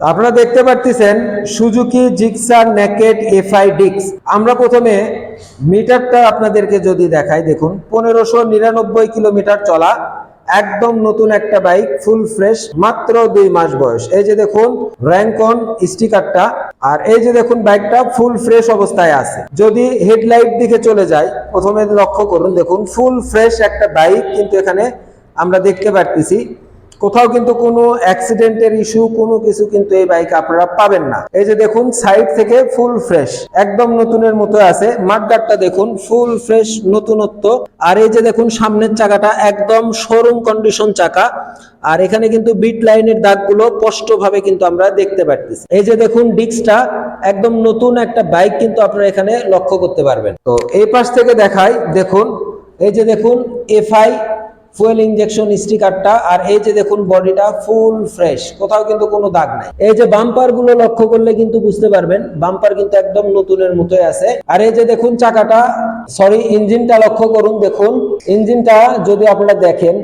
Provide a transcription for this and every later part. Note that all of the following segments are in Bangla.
আপনারা দেখতে পারতেছেন সুজুকি, জিক্সার, নেকেট, এফআই, ডিক্স। আমরা প্রথমে মিটারটা আপনাদেরকে যদি দেখাই, দেখুন, পনেরোশো নিরানব্বই কিলোমিটার চলা, একদম নতুন একটা বাইক, ফুল ফ্রেশ, মাত্র দুই মাস বয়স। এই যে দেখুন র্যাঙ্কন স্টিকারটা, আর এই যে দেখুন, বাইকটা ফুল ফ্রেশ অবস্থায় আছে। যদি হেডলাইট দিকে চলে যায় প্রথমে লক্ষ্য করুন, দেখুন, ফুল ফ্রেশ একটা বাইক, কিন্তু এখানে আমরা দেখতে পারতেছি কোথাও কিন্তু কোনো অ্যাক্সিডেন্টের ইস্যু কোনো কিছু কিন্তু এই বাইক আপনারা পাবেন না। এই যে দেখুন সাইড থেকে ফুল ফ্রেশ একদম নতুনের মতো আছে। মাঠগাটটা দেখুন ফুল ফ্রেশ নতুনত্ব। আর এই যে দেখুন, সামনের চাকাটা একদম শোরুম কন্ডিশন চাকা। আর এখানে কিন্তু বিট লাইনের দাগগুলো স্পষ্টভাবে কিন্তু আমরা দেখতে পারতেছি। এই যে দেখুন ডিস্কটা একদম নতুন একটা বাইক কিন্তু আপনারা এখানে লক্ষ্য করতে পারবেন। তো এই পাশ থেকে দেখাই, দেখুন, এই যে দেখুন এফআই ফুয়েল ইনজেকশন স্টিকারটা আর এই যে দেখুন বডিটা ফুল ফ্রেশ কোথাও কিন্তু কোনো দাগ নাই। এই যে বাম্পারগুলো লক্ষ্য করলে কিন্তু বুঝতে পারবেন বাম্পার কিন্তু একদম নতুনের মতোই আছে। আর এই যে দেখুন চাকাটা সরি ইঞ্জিনটা লক্ষ্য করুন, দেখুন ইঞ্জিনটা যদি আপনারা দেখেন,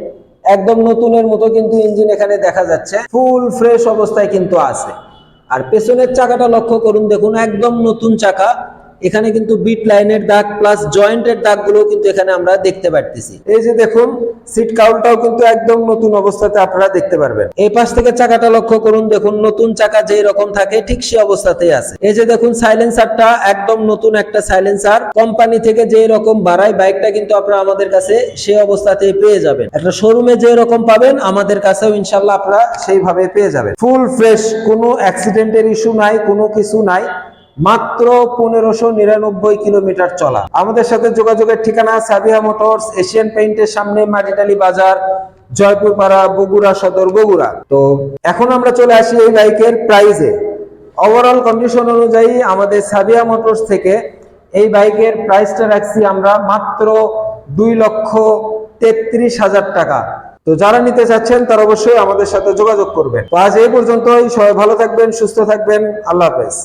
একদম নতুনের মতো কিন্তু ইঞ্জিন এখানে দেখা যাচ্ছে ফুল ফ্রেশ অবস্থায় কিন্তু আছে। আর পেছনের চাকাটা লক্ষ্য করুন, দেখুন, একদম নতুন চাকা এখানে কিন্তু বিট লাইনের দাগ প্লাস জয়েন্টের দাগগুলো কিন্তু এখানে আমরা দেখতে পারতেছি। এই যে দেখুন সিট কাউলটাও কিন্তু একদম নতুন অবস্থাতে আপনারা দেখতে পারবেন। এই পাশ থেকে চাকাটা লক্ষ্য করুন দেখুন নতুন চাকা যেই রকম থাকে ঠিক সেই অবস্থাতেই আছে। এই যে দেখুন সাইলেন্সারটা একদম নতুন একটা সাইলেন্সার কোম্পানি থেকে যেই রকম বাড়ায় বাইকটা কিন্তু আপনারা আমাদের কাছে সেই অবস্থাতেই পেয়ে যাবেন। একটা শোরুমে যে রকম পাবেন আমাদের কাছেও ইনশাল্লাহ আপনারা সেইভাবে পেয়ে যাবেন। ফুল ফ্রেশ কোনো অ্যাক্সিডেন্টের ইস্যু নাই কোনো কিছু নাই। মাত্র পনেরোশো নিরানব্বই কিলোমিটার চলা। আমাদের সাথে যোগাযোগের ঠিকানা সাবিয়া মোটরস, এশিয়ান পেইন্টের সামনে মাটিটালি বাজার জয়পুর পাড়া বগুড়া সদর, বগুড়া। তো এখন আমরা চলে আসি এই বাইকের প্রাইজে ওভারঅল কন্ডিশন অনুযায়ী আমাদের সাবিয়া মোটরস থেকে এই বাইকের প্রাইসটা রাখছি আমরা মাত্র দুই লক্ষ তেত্রিশ হাজার টাকা। তো যারা নিতে চাচ্ছেন তারা অবশ্যই আমাদের সাথে যোগাযোগ করবেন। আজ এই পর্যন্তই। সবাই ভালো থাকবেন, সুস্থ থাকবেন। আল্লাহ হাফেজ।